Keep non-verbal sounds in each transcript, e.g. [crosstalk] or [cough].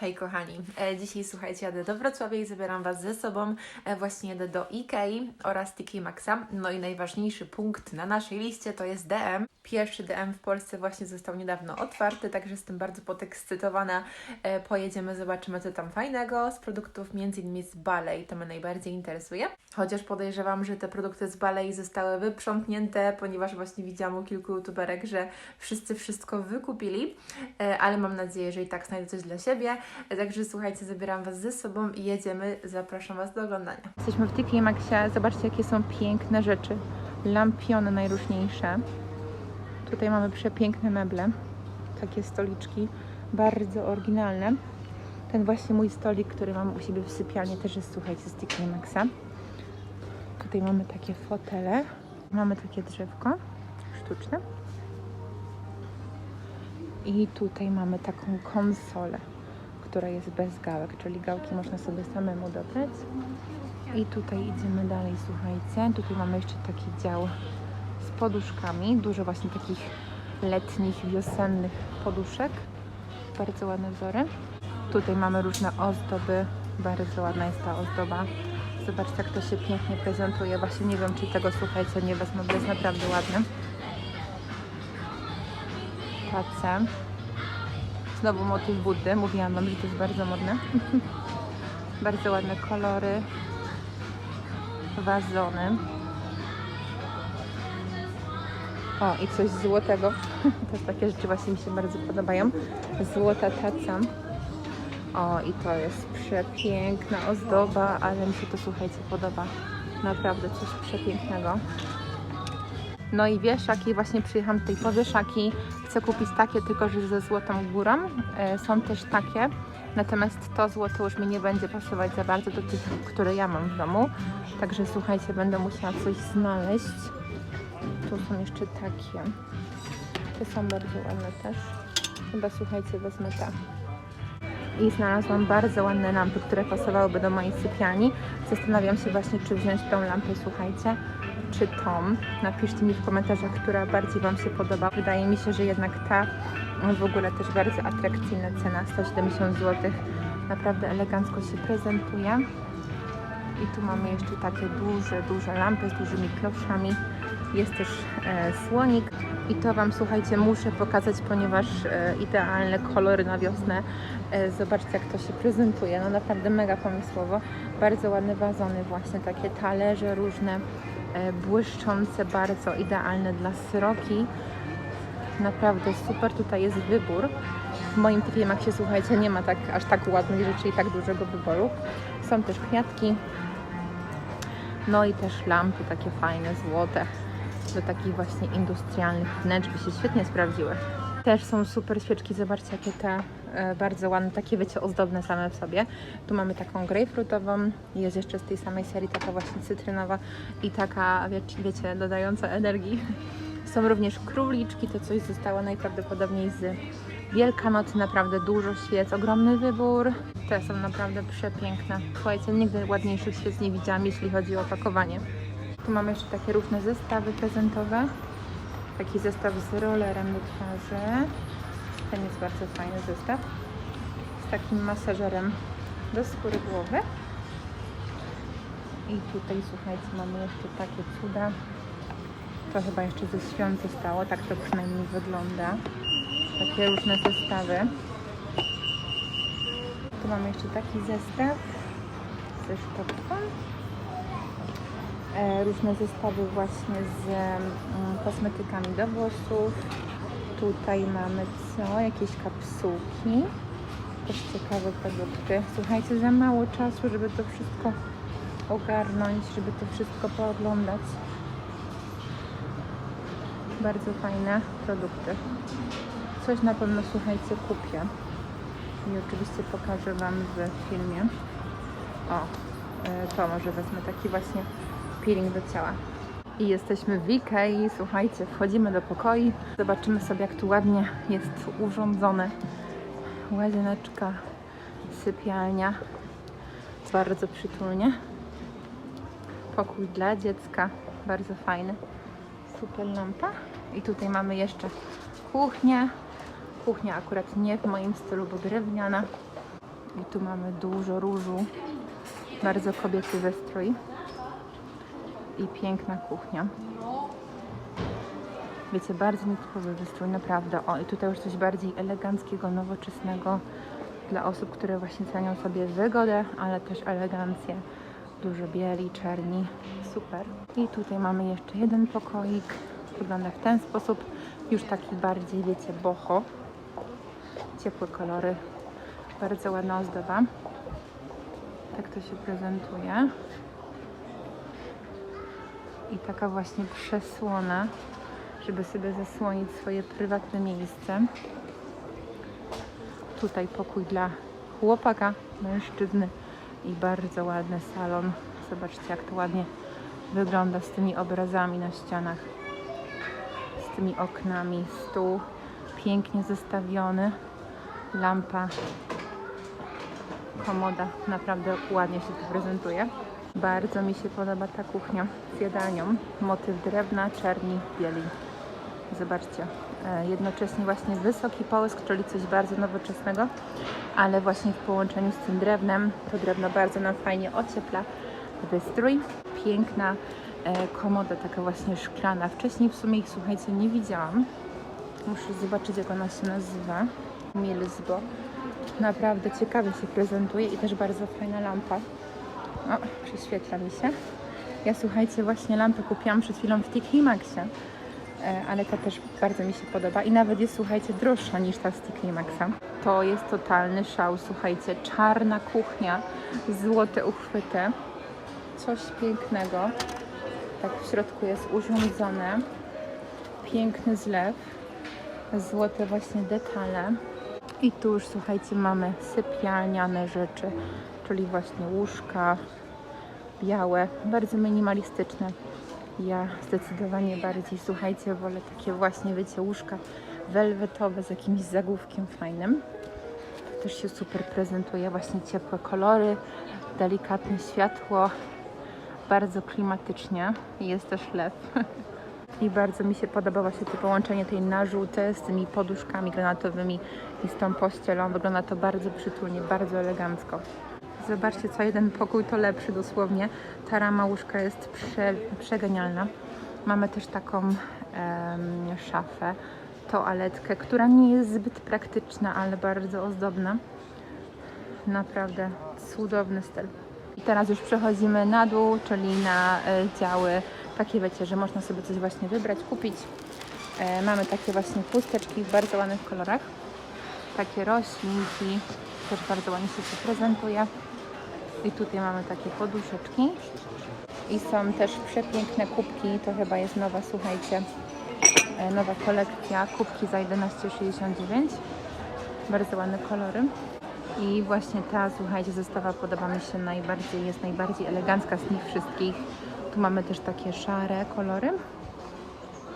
Hej kochani, e, dzisiaj słuchajcie, jadę do Wrocławia i zabieram Was ze sobą. E, właśnie jadę do Ikei oraz TK Maxa. No i najważniejszy punkt na naszej liście to jest DM. Pierwszy DM w Polsce właśnie został niedawno otwarty, także jestem bardzo podekscytowana. E, Pojedziemy, zobaczymy co tam fajnego z produktów, między innymi z Balei, to mnie najbardziej interesuje. Chociaż podejrzewam, że te produkty z Balei zostały wyprzątnięte, ponieważ właśnie widziałam u kilku youtuberek, że wszyscy wszystko wykupili, ale mam nadzieję, że i tak znajdę coś dla siebie. Także słuchajcie, zabieram Was ze sobą i jedziemy. Zapraszam Was do oglądania. Jesteśmy w TK Maxie. Zobaczcie, jakie są piękne rzeczy. Lampiony najróżniejsze. Tutaj mamy przepiękne meble. Takie stoliczki, bardzo oryginalne. Ten właśnie mój stolik, który mam u siebie w sypialni, też jest, słuchajcie, z TK Maxa. Tutaj mamy takie fotele. Mamy takie drzewko sztuczne. I tutaj mamy taką konsolę, która jest bez gałek, czyli gałki można sobie samemu dobrać. I tutaj idziemy dalej, słuchajcie. Tutaj mamy jeszcze taki dział z poduszkami. Dużo właśnie takich letnich, wiosennych poduszek. Bardzo ładne wzory. Tutaj mamy różne ozdoby. Bardzo ładna jest ta ozdoba. Zobaczcie, jak to się pięknie prezentuje. Właśnie nie wiem, czy tego, słuchajcie, nie wezmę, bo jest naprawdę ładny. Tace. Znowu motyw Buddy. Mówiłam Wam, że to jest bardzo modne. [laughs] bardzo ładne kolory. Wazony. O, i coś złotego. [laughs] Też takie rzeczy właśnie mi się bardzo podobają. Złota taca. O, i to jest przepiękna ozdoba, ale mi się to, słuchajcie, podoba. Naprawdę coś przepięknego. No i wieszaki, właśnie przyjechałam tutaj po wieszaki. Chcę kupić takie, tylko że ze złotą górą. E, są też takie, natomiast to złoto już mi nie będzie pasować za bardzo do tych, które ja mam w domu. Także słuchajcie, będę musiała coś znaleźć. Tu są jeszcze takie. Te są bardzo ładne też. Chyba słuchajcie, wezmę te. I znalazłam bardzo ładne lampy, które pasowałyby do mojej sypialni. Zastanawiam się właśnie, czy wziąć tą lampę, słuchajcie, czy tą. Napiszcie mi w komentarzach, która bardziej Wam się podoba. Wydaje mi się, że jednak ta w ogóle też bardzo atrakcyjna cena, 170 zł. Naprawdę elegancko się prezentuje. I tu mamy jeszcze takie duże, duże lampy z dużymi kloszami. Jest też e, słonik. I to Wam, słuchajcie, muszę pokazać, ponieważ e, idealne kolory na wiosnę. E, zobaczcie, jak to się prezentuje. No naprawdę mega pomysłowo. Bardzo ładne wazony właśnie, takie talerze różne, błyszczące, bardzo idealne dla sroki. Naprawdę super tutaj jest wybór. W moim TK Maxie, słuchajcie, nie ma tak, aż tak ładnych rzeczy i tak dużego wyboru. Są też kwiatki, no i też lampy takie fajne, złote, do takich właśnie industrialnych wnętrz by się świetnie sprawdziły. Też są super świeczki, zobaczcie jakie te e, bardzo ładne, takie wiecie, ozdobne same w sobie. Tu mamy taką grejpfrutową, jest jeszcze z tej samej serii taka właśnie cytrynowa i taka, wiecie dodająca energii. [laughs] Są również króliczki, to coś zostało najprawdopodobniej z Wielkanocy, naprawdę dużo świec, ogromny wybór. Te są naprawdę przepiękne. Słuchajcie, nigdy ładniejszych świec nie widziałam, jeśli chodzi o opakowanie. Tu mamy jeszcze takie różne zestawy prezentowe. Taki zestaw z rollerem do twarzy. Ten jest bardzo fajny zestaw. Z takim masażerem do skóry głowy. I tutaj, słuchajcie, mamy jeszcze takie cuda. To chyba jeszcze ze świąt zostało, tak to przynajmniej wygląda. Takie różne zestawy. Tu mamy jeszcze taki zestaw ze sztuczką. E, różne zestawy właśnie z mm, kosmetykami do włosów. Tutaj mamy co? Jakieś kapsułki. Też ciekawe produkty. Słuchajcie, za mało czasu, żeby to wszystko ogarnąć, żeby to wszystko pooglądać. Bardzo fajne produkty. Coś na pewno, słuchajcie, kupię. I oczywiście pokażę Wam w filmie. O, e, to może wezmę taki właśnie peeling do ciała. I jesteśmy w Ikei, słuchajcie, wchodzimy do pokoi. Zobaczymy sobie, jak tu ładnie jest urządzone. Łazieneczka, sypialnia. Bardzo przytulnie. Pokój dla dziecka, bardzo fajny. Super lampa. I tutaj mamy jeszcze kuchnię. Kuchnia akurat nie w moim stylu, bo drewniana. I tu mamy dużo różu. Bardzo kobiecy wystrój. I piękna kuchnia. Wiecie, bardzo nietypowy wystrój, naprawdę. O, i tutaj już coś bardziej eleganckiego, nowoczesnego dla osób, które właśnie cenią sobie wygodę, ale też elegancję. Dużo bieli, czerni. Super. I tutaj mamy jeszcze jeden pokoik. Wygląda w ten sposób. Już taki bardziej, wiecie, boho. Ciepłe kolory. Bardzo ładna ozdoba. Tak to się prezentuje. I taka właśnie przesłona, żeby sobie zasłonić swoje prywatne miejsce. Tutaj pokój dla chłopaka, mężczyzny i bardzo ładny salon. Zobaczcie, jak to ładnie wygląda z tymi obrazami na ścianach, z tymi oknami, stół pięknie zestawiony, lampa, komoda, naprawdę ładnie się to prezentuje. Bardzo mi się podoba ta kuchnia z jadalnią. Motyw drewna, czerni, bieli. Zobaczcie, e, jednocześnie właśnie wysoki połysk, czyli coś bardzo nowoczesnego, ale właśnie w połączeniu z tym drewnem, to drewno bardzo nam fajnie ociepla wystrój. Piękna e, komoda, taka właśnie szklana. Wcześniej w sumie ich, słuchajcie, nie widziałam. Muszę zobaczyć, jak ona się nazywa. Milzbo. Naprawdę ciekawie się prezentuje i też bardzo fajna lampa. O, prześwietla mi się. Ja słuchajcie, właśnie lampę kupiłam przed chwilą w TK Maxie, e, ale ta też bardzo mi się podoba i nawet jest, słuchajcie, droższa niż ta z TK Maxa. To jest totalny szał, słuchajcie, czarna kuchnia, złote uchwyty, coś pięknego. Tak w środku jest urządzone, piękny zlew, złote właśnie detale. I tu już, słuchajcie, mamy sypialniane rzeczy, czyli właśnie łóżka białe, bardzo minimalistyczne. Ja zdecydowanie bardziej, słuchajcie, wolę takie właśnie, wiecie, łóżka welwetowe z jakimś zagłówkiem fajnym. Też się super prezentuje, właśnie ciepłe kolory, delikatne światło, bardzo klimatycznie. Jest też lew. [laughs] I bardzo mi się podoba właśnie to połączenie tej na żółte z tymi poduszkami granatowymi i z tą pościelą. Wygląda to bardzo przytulnie, bardzo elegancko. Zobaczcie, co jeden pokój to lepszy dosłownie. Ta rama łóżka jest prze, przegenialna. Mamy też taką em, szafę, toaletkę, która nie jest zbyt praktyczna, ale bardzo ozdobna. Naprawdę cudowny styl. I teraz już przechodzimy na dół, czyli na e, działy takie wiecie, że można sobie coś właśnie wybrać, kupić. E, mamy takie właśnie chusteczki w bardzo ładnych kolorach. Takie roślinki, też bardzo ładnie się prezentuje. I tutaj mamy takie poduszeczki. I są też przepiękne kubki, to chyba jest nowa, słuchajcie, e, nowa kolekcja. Kubki za 11,69. Bardzo ładne kolory. I właśnie ta, słuchajcie, zestawa podoba mi się najbardziej, jest najbardziej elegancka z nich wszystkich. Tu mamy też takie szare kolory.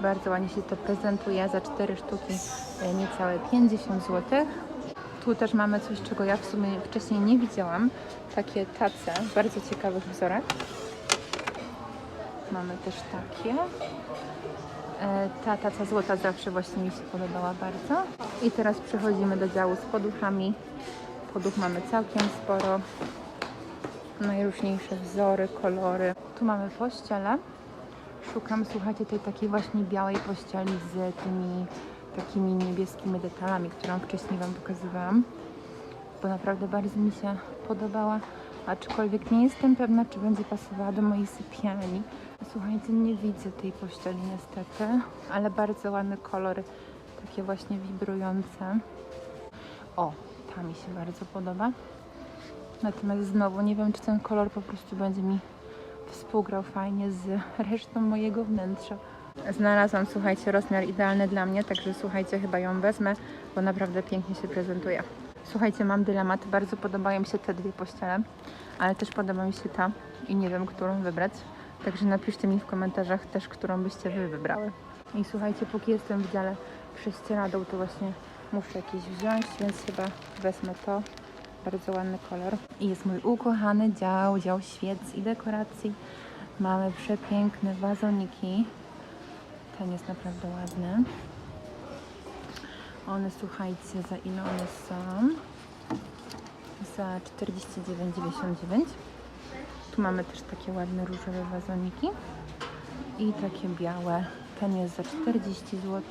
Bardzo ładnie się to prezentuje za 4 sztuki, e, niecałe 50 zł. Tu też mamy coś, czego ja w sumie wcześniej nie widziałam. Takie tace w bardzo ciekawych wzorach. Mamy też takie. E, Ta taca złota zawsze właśnie mi się podobała bardzo. I teraz przechodzimy do działu z poduchami. Poduch mamy całkiem sporo. Najróżniejsze wzory, kolory. Tu mamy pościele. Szukam, słuchajcie, tej takiej właśnie białej pościeli z tymi takimi niebieskimi detalami, którą wcześniej Wam pokazywałam. Bo naprawdę bardzo mi się podobała. Aczkolwiek nie jestem pewna, czy będzie pasowała do mojej sypialni. Słuchajcie, nie widzę tej pościeli niestety, ale bardzo ładny kolor, takie właśnie wibrujące. O, ta mi się bardzo podoba. Natomiast znowu nie wiem, czy ten kolor po prostu będzie mi współgrał fajnie z resztą mojego wnętrza. Znalazłam, słuchajcie, rozmiar idealny dla mnie, także słuchajcie, chyba ją wezmę, bo naprawdę pięknie się prezentuje. Słuchajcie, mam dylemat, bardzo podobają mi się te dwie pościele, ale też podoba mi się ta i nie wiem, którą wybrać. Także napiszcie mi w komentarzach też, którą byście Wy wybrały. I słuchajcie, póki jestem w dziale prześcieradeł, to właśnie muszę jakieś wziąć, więc chyba wezmę to. Bardzo ładny kolor. I jest mój ukochany dział, dział świec i dekoracji. Mamy przepiękne wazoniki. Ten jest naprawdę ładny. One, słuchajcie, za ile one są? za 49,99. Tu mamy też takie ładne różowe wazoniki i takie białe. Ten jest za 40 zł.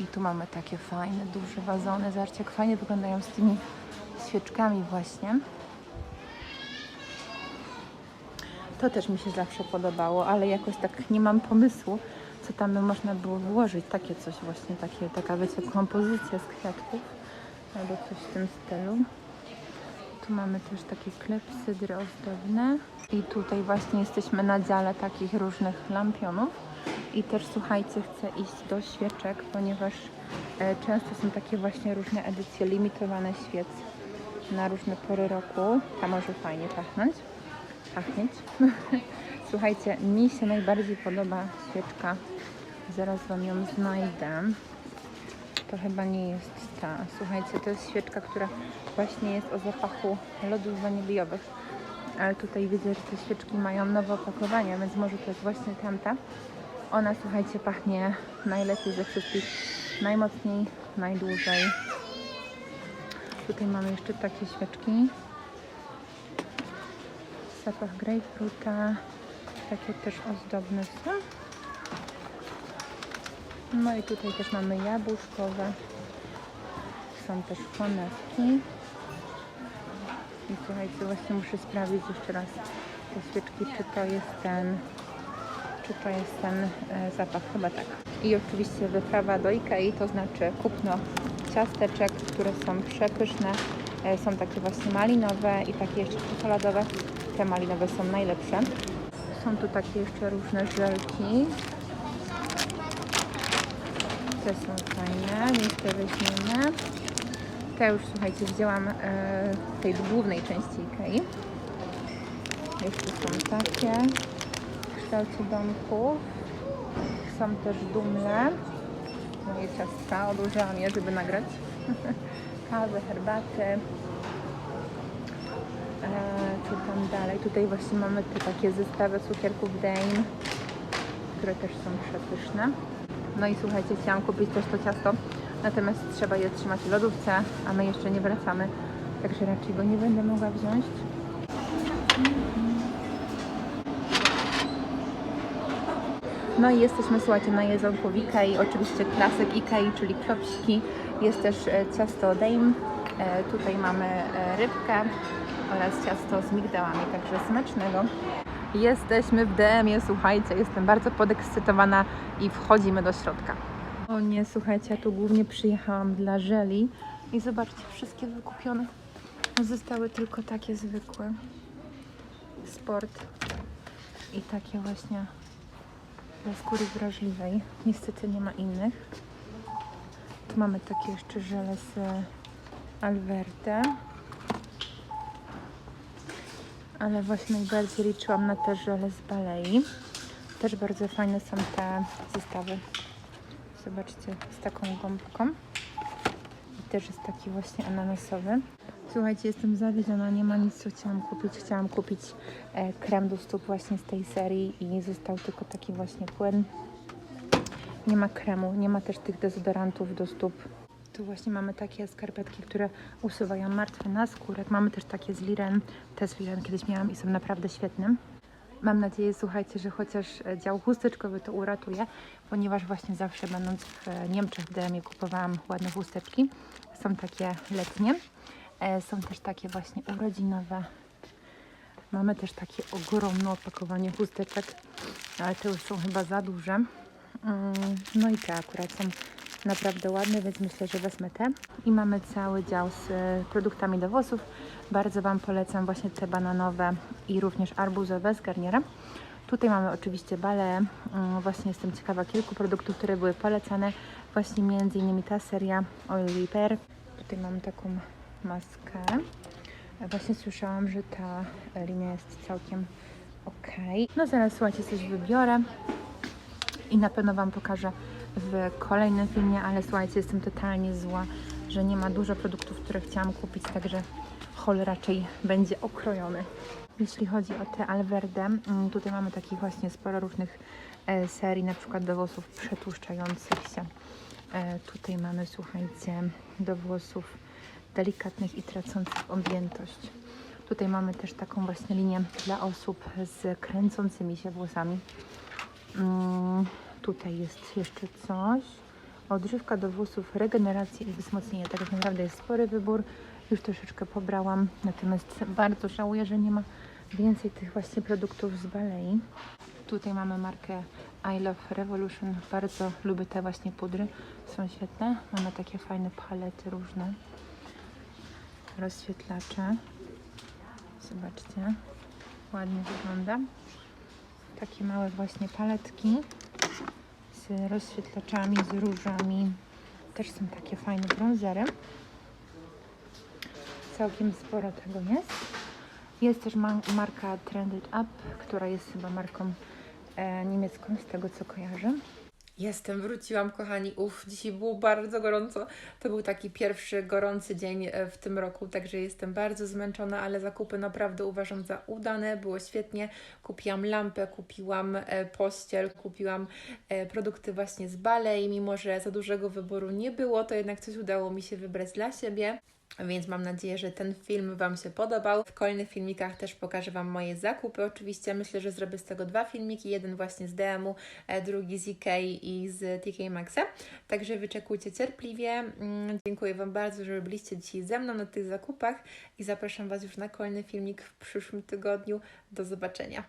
I tu mamy takie fajne, duże wazony. Zobaczcie, jak fajnie wyglądają z tymi świeczkami właśnie. To też mi się zawsze podobało, ale jakoś tak nie mam pomysłu, co tam by można było włożyć. Takie coś właśnie, takie, taka wiecie, kompozycja z kwiatków albo coś w tym stylu. Tu mamy też takie klepsydry ozdobne i tutaj właśnie jesteśmy na dziale takich różnych lampionów i też słuchajcie, chcę iść do świeczek, ponieważ e, często są takie właśnie różne edycje limitowane świec na różne pory roku. Ta może fajnie pachnąć. Pachnieć. [laughs] Słuchajcie, mi się najbardziej podoba świeczka. Zaraz Wam ją znajdę. To chyba nie jest ta. Słuchajcie, to jest świeczka, która właśnie jest o zapachu lodów waniliowych. Ale tutaj widzę, że te świeczki mają nowe opakowania, więc może to jest właśnie tamta. Ona, słuchajcie, pachnie najlepiej ze wszystkich, najmocniej, najdłużej. Tutaj mamy jeszcze takie świeczki. Zapach grapefruta. Takie też ozdobne są. No i tutaj też mamy jabłuszkowe. Są też konewki. I słuchajcie, właśnie muszę sprawdzić jeszcze raz te świeczki, czy to jest ten, czy to jest ten e, zapach, chyba tak. I oczywiście wyprawa do Ikei, to znaczy kupno ciasteczek, które są przepyszne. E, są takie właśnie malinowe i takie jeszcze czekoladowe. Te malinowe są najlepsze. Są tu takie jeszcze różne żelki. Te są fajne, te weźmiemy. Te już, słuchajcie, wzięłam e, w tej głównej części Ikei. Jeszcze są takie w kształcie domków. Są też dumle. Moje ciastka, odłożyłam je, żeby nagrać. [laughs] Kawę, herbaty. Tam dalej? Tutaj właśnie mamy te takie zestawy cukierków Dane, które też są przepyszne. No i słuchajcie, chciałam kupić też to ciasto, natomiast trzeba je trzymać w lodówce, a my jeszcze nie wracamy, także raczej go nie będę mogła wziąć. No i jesteśmy, słuchajcie, na jedzonku w Ikei, oczywiście klasyk Ikei, czyli klopsiki. Jest też e, ciasto Dame, e, tutaj mamy e, rybkę oraz ciasto z migdałami, także smacznego. Jesteśmy w DM-ie, słuchajcie, jestem bardzo podekscytowana i wchodzimy do środka. O nie, słuchajcie, ja tu głównie przyjechałam dla żeli i zobaczcie, wszystkie wykupione. Zostały tylko takie zwykłe. Sport i takie właśnie dla skóry wrażliwej. Niestety nie ma innych. Tu mamy takie jeszcze żele z Alverte. Ale właśnie najbardziej liczyłam na te żele z Balei. Też bardzo fajne są te zestawy. Zobaczcie, z taką gąbką. I też jest taki właśnie ananasowy. Słuchajcie, jestem zawiedziona, nie ma nic, co chciałam kupić. Chciałam kupić e, krem do stóp właśnie z tej serii i został tylko taki właśnie płyn. Nie ma kremu, nie ma też tych dezodorantów do stóp. Tu właśnie mamy takie skarpetki, które usuwają martwe na skórę. Mamy też takie z Liren. Te z Liren kiedyś miałam i są naprawdę świetne. Mam nadzieję, słuchajcie, że chociaż e, dział chusteczkowy to uratuje, ponieważ właśnie zawsze będąc w e, Niemczech w DM kupowałam ładne chusteczki. Są takie letnie. E, Są też takie właśnie urodzinowe. Mamy też takie ogromne opakowanie chusteczek, ale te już są chyba za duże. Mm, No i te akurat są naprawdę ładne, więc myślę, że wezmę te. I mamy cały dział z e, produktami do włosów. Bardzo Wam polecam właśnie te bananowe i również arbuzowe z Garniera. Tutaj mamy oczywiście bale. Mm, Właśnie jestem ciekawa kilku produktów, które były polecane. Właśnie między innymi ta seria Oil Repair. Tutaj mam taką maskę. E, Właśnie słyszałam, że ta e, linia jest całkiem ok. No zaraz słuchajcie, coś wybiorę i na pewno Wam pokażę w kolejnym filmie, ale słuchajcie, jestem totalnie zła, że nie ma dużo produktów, które chciałam kupić, także haul raczej będzie okrojony. Jeśli chodzi o te Alverde, mm, tutaj mamy takich właśnie sporo różnych e, serii, na przykład do włosów przetłuszczających się. E, tutaj mamy, słuchajcie, do włosów delikatnych i tracących objętość. Tutaj mamy też taką właśnie linię dla osób z kręcącymi się włosami. Tutaj jest jeszcze coś. Odżywka do włosów, regeneracja i wzmocnienie. Tak naprawdę jest spory wybór. Już troszeczkę pobrałam, natomiast bardzo żałuję, że nie ma więcej tych właśnie produktów z Balei. Tutaj mamy markę I Love Revolution. Bardzo lubię te właśnie pudry. Są świetne. Mamy takie fajne palety różne. Rozświetlacze. Zobaczcie. Ładnie wygląda. Takie małe właśnie paletki z rozświetlaczami, z różami. Też są takie fajne bronzery. Całkiem sporo tego jest. Jest też ma- marka Trended Up, która jest chyba marką e, niemiecką, z tego co kojarzę. Jestem, wróciłam, kochani. Uf, dzisiaj było bardzo gorąco. To był taki pierwszy gorący dzień e, w tym roku, także jestem bardzo zmęczona, ale zakupy naprawdę uważam za udane. Było świetnie. Kupiłam lampę, kupiłam e, pościel, kupiłam e, produkty właśnie z Balei. Mimo, że za dużego wyboru nie było, to jednak coś udało mi się wybrać dla siebie. Więc mam nadzieję, że ten film Wam się podobał. W kolejnych filmikach też pokażę Wam moje zakupy. Oczywiście myślę, że zrobię z tego dwa filmiki. Jeden właśnie z DM-u, e, drugi z Ikei i z TK Maxa. Także wyczekujcie cierpliwie. Mm, Dziękuję Wam bardzo, że byliście dzisiaj ze mną na tych zakupach i zapraszam Was już na kolejny filmik w przyszłym tygodniu. Do zobaczenia.